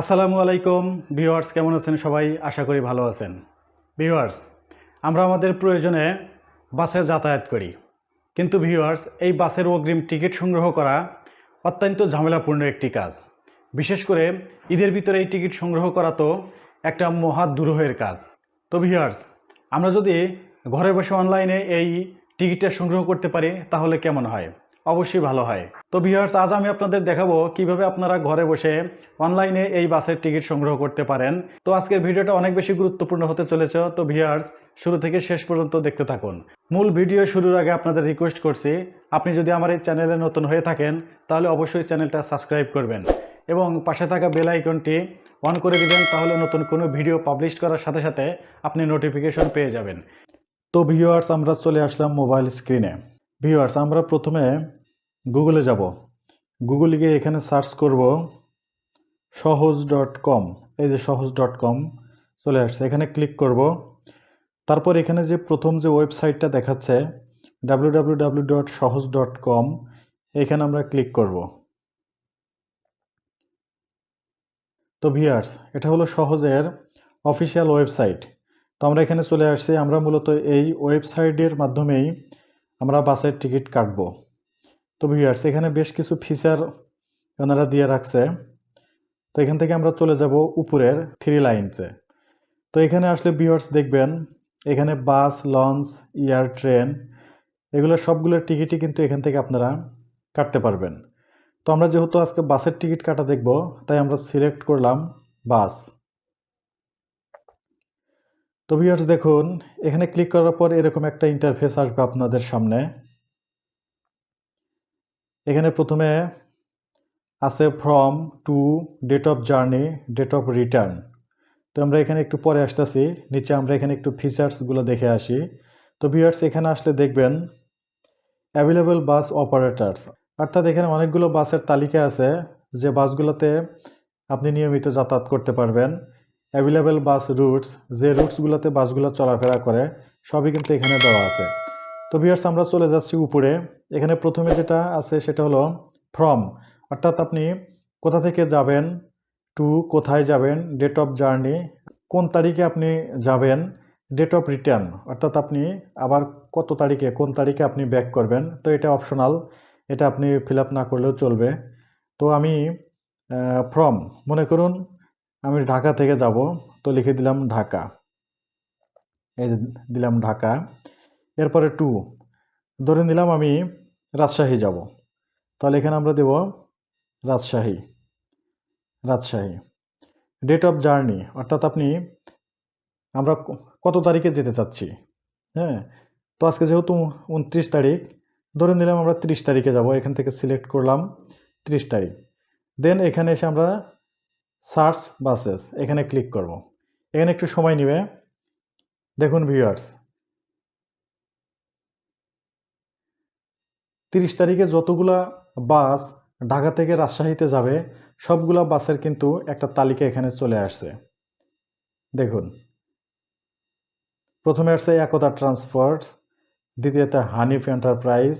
আসসালামু আলাইকুম। ভিউয়ার্স, কেমন আছেন সবাই? আশা করি ভালো আছেন। ভিউয়ার্স, আমরা আমাদের প্রয়োজনে বাসে যাতায়াত করি। কিন্তু ভিউয়ার্স, এই বাসের অগ্রিম টিকিট সংগ্রহ করা অত্যন্ত ঝামেলাপূর্ণ একটি কাজ। বিশেষ করে ঈদের ভিতরে এই টিকিট সংগ্রহ করা তো একটা মহা দুরূহের কাজ। তো ভিউয়ার্স, আমরা যদি ঘরে বসে অনলাইনে এই টিকিটটা সংগ্রহ করতে পারি, তাহলে কেমন হয়? অবশ্যই ভালো হয়। তো ভিউয়ার্স আজ আমি আপনাদের দেখাবো কীভাবে আপনারা ঘরে বসে অনলাইনে এই বাসের টিকিট সংগ্রহ করতে পারেন। তো আজকের ভিডিওটা অনেক বেশি গুরুত্বপূর্ণ হতে চলেছে। তো ভিউয়ার্স শুরু থেকে শেষ পর্যন্ত দেখতে থাকুন। মূল ভিডিও শুরুর আগে আপনাদের রিকোয়েস্ট করছি, আপনি যদি আমার এই চ্যানেলে নতুন হয়ে থাকেন, তাহলে অবশ্যই চ্যানেলটা সাবস্ক্রাইব করবেন এবং পাশে থাকা বেল আইকনটি অন করে দিবেন, তাহলে নতুন কোনো ভিডিও পাবলিশ করার সাথে সাথে আপনি নোটিফিকেশন পেয়ে যাবেন। তো ভিউয়ার্স আমরা চলে আসলাম মোবাইল স্ক্রিনে ভিউয়ার্স আমরা প্রথমে গুগলে যাব। গুগলে গিয়ে এখানে সার্চ করব সহজ ডট কম এই যে সহজ ডট কম চলে আসছে। এখানে ক্লিক করব। তারপর এখানে যে প্রথম যে ওয়েবসাইটটা দেখাচ্ছে W W W dot Shohoz dot com এখানে আমরা ক্লিক করব। তো ভিয়ার্স এটা হলো সহজের অফিসিয়াল ওয়েবসাইট তো আমরা এখানে চলে আসছি। আমরা মূলত এই ওয়েবসাইটের মাধ্যমেই আমরা বাসের টিকিট কাটবো। তো ভিউয়ার্স এখানে বেশ কিছু ফিচার ওনারা দিয়ে রাখছে। তো এখান থেকে আমরা চলে যাব উপরের থ্রি লাইনসে তো এখানে আসলে ভিউয়ার্স দেখবেন, এখানে বাস লঞ্চ এয়ার ট্রেন এগুলো সবগুলোর টিকিটই কিন্তু এখান থেকে আপনারা কাটতে পারবেন। তো আমরা যেহেতু আজকে বাসের টিকিট কাটা দেখব, তাই আমরা সিলেক্ট করলাম বাস তো ভিউয়ার্স দেখুন, এখানে ক্লিক করার পর এরকম একটা ইন্টারফেস আসবে আপনাদের সামনে। এখানে প্রথমে আছে from to date of journey date of return তো আমরা এখানে একটু পরে আসতেছি, নিচে আমরা এখানে একটু ফিচার্সগুলো দেখে আসি। তো ভিউয়ার্স এখানে আসলে দেখবেন অ্যাভেলেবল বাস অপারেটার্স অর্থাৎ এখানে অনেকগুলো বাসের তালিকা আছে, যে বাসগুলোতে আপনি নিয়মিত যাতায়াত করতে পারবেন। অ্যাভেলেবেল বাস রুটস যে রুটসগুলোতে বাসগুলো চলাফেরা করে, সবই কিন্তু এখানে দেওয়া আছে। তো ভিউয়ার্স আমরা চলে যাচ্ছি উপরে। এখানে প্রথমে যেটা আছে সেটা হলো ফ্রম অর্থাৎ আপনি কোথা থেকে যাবেন টু কোথায় যাবেন ডেট অফ জার্নি কোন তারিখে আপনি যাবেন ডেট অফ রিটার্ন অর্থাৎ আপনি আবার কত তারিখে, কোন তারিখে আপনি ব্যাক করবেন। তো এটা অপশনাল এটা আপনি ফিল না করলেও চলবে। তো আমি ফ্রম মনে করুন আমি ঢাকা থেকে যাব, তো লিখে দিলাম ঢাকা। এই দিলাম ঢাকা। এরপরে টু ধরে নিলাম আমি রাজশাহী যাব। তাহলে এখানে আমরা দেব Rajshahi Rajshahi. Date of journey অর্থাৎ আপনি, আমরা কত তারিখে যেতে চাচ্ছি? হ্যাঁ তো আজকে যেহেতু উনত্রিশ তারিখ, ধরে নিলাম আমরা তিরিশ তারিখে যাব, এখান থেকে সিলেক্ট করলাম তিরিশ তারিখ। দেন এখানে এসে আমরা সার্চ বাসেস এখানে ক্লিক করব। এখানে একটু সময় নেবে। দেখুন ভিউয়ার্স তিরিশ তারিখে যতগুলা বাস ঢাকা থেকে রাজশাহীতে যাবে, সবগুলা বাসের কিন্তু একটা তালিকা এখানে চলে আসছে। দেখুন। প্রথমে আসছে একতা ট্রান্সপোর্ট, দ্বিতীয়তে হানিফ এন্টারপ্রাইজ,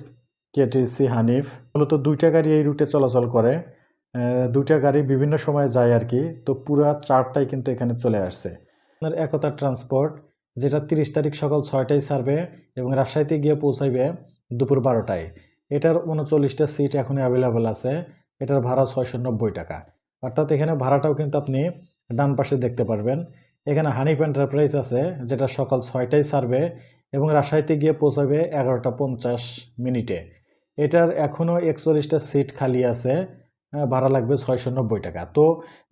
কেটিসি হানিফ। মূলত দুইটা গাড়ি এই রুটে চলাচল করে। দুইটা গাড়ি বিভিন্ন সময় যায় আর কি, তো পুরা চারটাই কিন্তু এখানে চলে আসছে। আপনার একতা ট্রান্সপোর্ট, যেটা তিরিশ তারিখ সকাল ছয়টায় ছাড়বে এবং রাজশাহীতে গিয়ে পৌঁছাইবে দুপুর বারোটায়। এটার উনচল্লিশটা সিট এখন অ্যাভেলেবেল আছে। এটার ভাড়া ছয়শো নব্বই টাকা। অর্থাৎ এখানে ভাড়াটাও কিন্তু আপনি ডান পাশে দেখতে পারবেন। এখানে হানিফ এন্টারপ্রাইজ আছে, যেটা সকাল ছয়টায় ছাড়বে এবং রাজশাহীতে গিয়ে পৌঁছাবে এগারোটা পঞ্চাশ মিনিটে। এটার এখনও একচল্লিশটা সিট খালি আছে ভাড়া লাগবে ছয়শো নব্বই টাকা। তো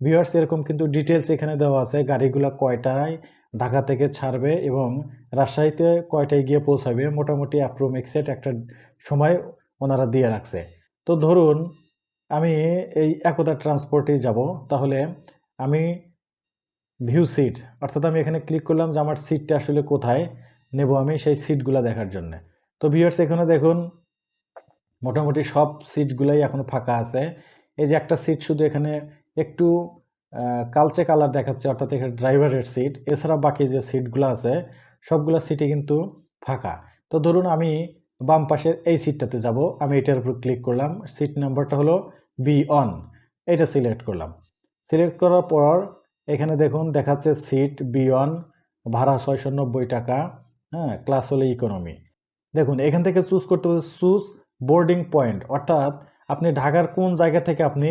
ভিউয়ার্স এরকম কিন্তু ডিটেলস এখানে দেওয়া আছে, গাড়িগুলো কয়টায় ঢাকা থেকে ছাড়বে এবং রাজশাহীতে কয়টায় গিয়ে পৌঁছাবে। মোটামুটি অ্যাপ্রোমেক্সেট একটা সময় ওনারা দিয়ে রাখছে। তো ধরুন, আমি এই একতা ট্রান্সপোর্টেই যাব, তাহলে আমি ভিউ সিট অর্থাৎ আমি এখানে ক্লিক করলাম যে আমার সিটটা আসলে কোথায়, নেব আমি সেই সিটগুলো দেখার জন্য। তো ভিউয়ার্স এখানে দেখুন, মোটামুটি সব সিটগুলাই এখন ফাঁকা আছে। এই যে একটা সিট শুধু এখানে একটু কালচে কালার দেখাচ্ছে, অর্থাৎ এখানে ড্রাইভারের সিট এছাড়া বাকি যে সিটগুলো আছে, সবগুলো সিটই কিন্তু ফাঁকা। তো ধরুন আমি বাম পাশের এই সিটটাতে যাব। আমি এটার উপর ক্লিক করলাম। সিট নাম্বারটা হলো বি অন এটা সিলেক্ট করলাম। সিলেক্ট করার পর এখানে দেখুন, দেখাচ্ছে সিট বি ওয়ান ভাড়া ছয়শো নব্বই টাকা হ্যাঁ ক্লাস হলো ইকোনমি দেখুন, এখান থেকে চুজ করতে হবে চুজ বোর্ডিং পয়েন্ট অর্থাৎ আপনি ঢাকার কোন জায়গা থেকে আপনি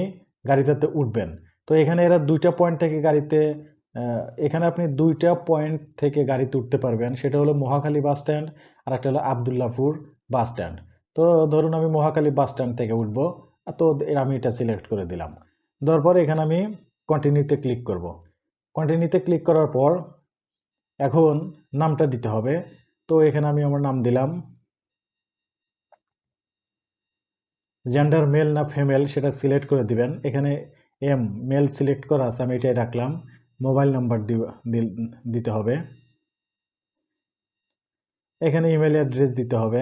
গাড়িটাতে উঠবেন। তো এখানে এরা দুইটা পয়েন্ট থেকে গাড়িতে এখানে আপনি দুইটা পয়েন্ট থেকে গাড়িতে উঠতে পারবেন। সেটা হলো মহাখালী বাস স্ট্যান্ড আর একটা হলো আবদুল্লাপুর। Bus stand. তো ধরুন আমি মহাকালী বাস স্ট্যান্ড থেকে উঠবো, তো আমি এটা সিলেক্ট করে দিলাম। দেওয়ার পর এখানে আমি কন্টিনিউতে ক্লিক করব। কন্টিনিউতে ক্লিক করার পর এখন নামটা দিতে হবে। তো এখানে আমি আমার নাম দিলাম। জেন্ডার মেল না ফিমেল সেটা সিলেক্ট করে দিবেন। এখানে এম মেল সিলেক্ট করা আছে, আমি এটাই রাখলাম। মোবাইল নাম্বার দিতে হবে। এখানে ইমেল অ্যাড্রেস দিতে হবে।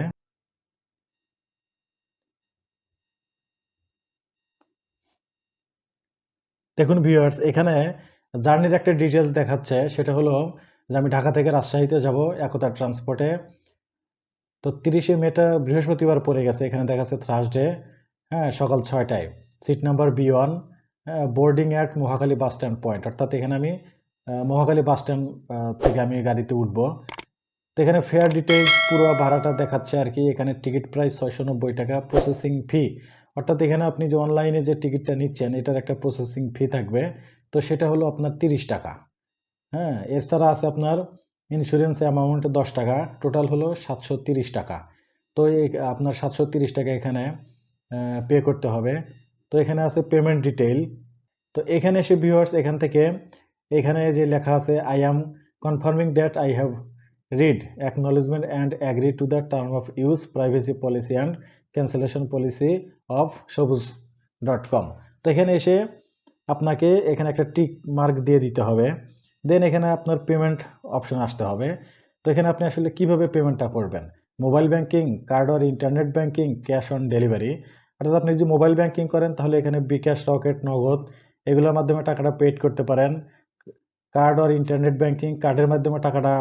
দেখুন ভিউয়ার্স এখানে জার্নির একটা ডিটেলস দেখাচ্ছে সেটা হলো যে আমি ঢাকা থেকে রাজশাহীতে যাব একতা ট্রান্সপোর্টে তো তিরিশে মেটা বৃহস্পতিবার পড়ে গেছে এখানে দেখাচ্ছে থার্সডে হ্যাঁ সকাল ছয়টায়। Seat number B one boarding at Mahakali bus stand point অর্থাৎ এখানে আমি আহ, মহাখালী বাস স্ট্যান্ড থেকে আমি গাড়িতে উঠব। তো এখানে ফেয়ার ডিটেলস পুরো ভাড়াটা দেখাচ্ছে আর কি এখানে টিকিট প্রাইস ছয়শো নব্বই টাকা প্রসেসিং ফি অর্থাৎ এখানে আপনি যে অনলাইনে যে টিকিটটা নিচ্ছেন, এটার একটা প্রসেসিং ফি থাকবে। তো সেটা হলো আপনার তিরিশ টাকা। হ্যাঁ এছাড়া আছে আপনার ইন্স্যুরেন্স অ্যামাউন্ট দশ টাকা টোটাল হলো সাতশো তিরিশ টাকা। তো আপনার সাতশো তিরিশ টাকা এখানে পে করতে হবে। তো এখানে আছে পেমেন্ট ডিটেইল তো এখানে এসে ভিউয়ার্স এখান থেকে এখানে যে লেখা আছে I am confirming that I have read acknowledgement and agree to the term of use privacy policy and cancellation policy of Sabuj dot com তো এখানে এসে আপনাকে এখানে একটা টিক মার্ক দিয়ে দিতে হবে। দেন এখানে আপনার পেমেন্ট অপশন আসতে হবে। তো এখানে আপনি আসলে কীভাবে পেমেন্টটা করবেন? Mobile banking card or internet banking cash on delivery অর্থাৎ আপনি যদি মোবাইল ব্যাংকিং করেন, তাহলে এখানে বিকাশ, রকেট, নগদ এগুলোর মাধ্যমে টাকাটা পেড করতে পারেন। কার্ড অর ইন্টারনেট ব্যাংকিং কার্ডের মাধ্যমে টাকাটা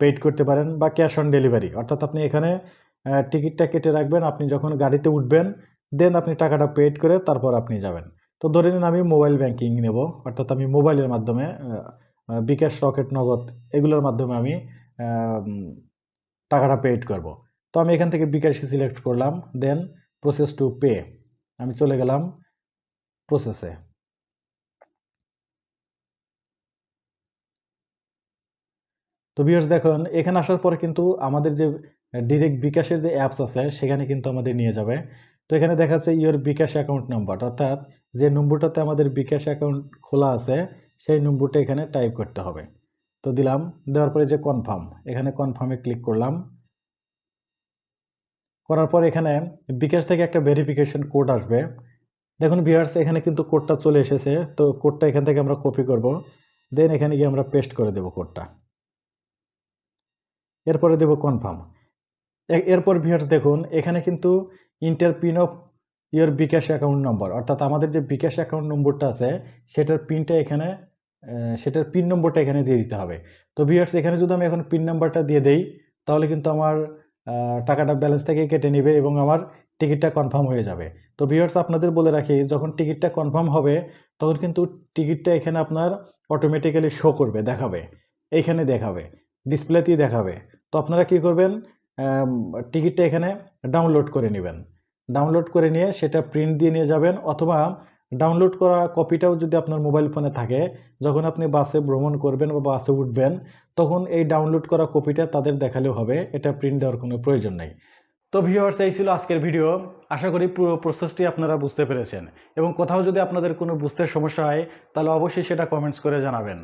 পেড করতে পারেন। বা ক্যাশ অন ডেলিভারি অর্থাৎ আপনি এখানে টিকিটটা কেটে রাখবেন, আপনি যখন গাড়িতে উঠবেন দেন আপনি টাকাটা পেড করে তারপর আপনি যাবেন। তো ধরে নিন আমি মোবাইল ব্যাংকিং নেব, অর্থাৎ আমি মোবাইলের মাধ্যমে বিকাশ, রকেট, নগদ এগুলোর মাধ্যমে আমি টাকাটা পেড করব। তো আমি এখান থেকে বিকাশই সিলেক্ট করলাম দেন প্রসেস টু পে আমি চলে গেলাম প্রসেসে তো ভিউয়ার্স দেখুন, এখানে আসার পরে কিন্তু আমাদের যে ডিরেক্ট বিকাশের যে অ্যাপস আছে, সেখানে কিন্তু আমাদের নিয়ে যাবে। তো এখানে দেখা যাচ্ছে ইওর বিকাশ অ্যাকাউন্ট নাম্বার অর্থাৎ যে নম্বরটাতে আমাদের বিকাশ অ্যাকাউন্ট খোলা আছে, সেই নম্বরটা এখানে টাইপ করতে হবে। তো দিলাম, দেওয়ার পরে যে কনফার্ম এখানে কনফার্মে ক্লিক করলাম। করার পর এখানে বিকাশ থেকে একটা ভেরিফিকেশন কোড আসবে। দেখুন ভিউয়ার্স এখানে কিন্তু কোডটা চলে এসেছে, তো কোডটা এখান থেকে আমরা কপি করব। দেন এখানে গিয়ে আমরা পেস্ট করে দেব কোডটা এরপরে দেব কনফার্ম এরপর ভিউয়ার্স দেখুন, এখানে কিন্তু enter PIN of your bKash account number অর্থাৎ আমাদের যে বিকাশ অ্যাকাউন্ট নম্বরটা আছে, সেটার পিনটা এখানে সেটার পিন নম্বরটা এখানে দিয়ে দিতে হবে। তো ভিউয়ার্স, এখানে যদি আমি এখন পিন নাম্বারটা দিয়ে দেই, তাহলে কিন্তু আমার টাকাটা ব্যালেন্স থেকে কেটে নেবে এবং আমার টিকিটটা কনফার্ম হয়ে যাবে। তো ভিউয়ার্স, আপনাদের বলে রাখি, যখন টিকিটটা কনফার্ম হবে, তখন কিন্তু টিকিটটা এখানে আপনার অটোমেটিক্যালি শো করবে, দেখাবে। এইখানে দেখাবে ডিসপ্লেতেই দেখাবে। তো আপনারা কি করবেন? টিকিটটা এখানে ডাউনলোড করে নেবেন। ডাউনলোড করে নিয়ে সেটা প্রিন্ট দিয়ে নিয়ে যাবেন অথবা ডাউনলোড করা কপিটাও যদি আপনার মোবাইল ফোনে থাকে, যখন আপনি বাসে ভ্রমণ করবেন বা বাসে উঠবেন, তখন এই ডাউনলোড করা কপিটা তাদের দেখালেও হবে, এটা প্রিন্ট দেওয়ার কোনো প্রয়োজন নেই। তো ভিউয়ার্স এই ছিল আজকের ভিডিও আশা করি পুরো প্রসেসটি আপনারা বুঝতে পেরেছেন। এবং কোথাও যদি আপনাদের কোনো বুঝতে সমস্যা হয়, তাহলে অবশ্যই সেটা কমেন্টস করে জানাবেন।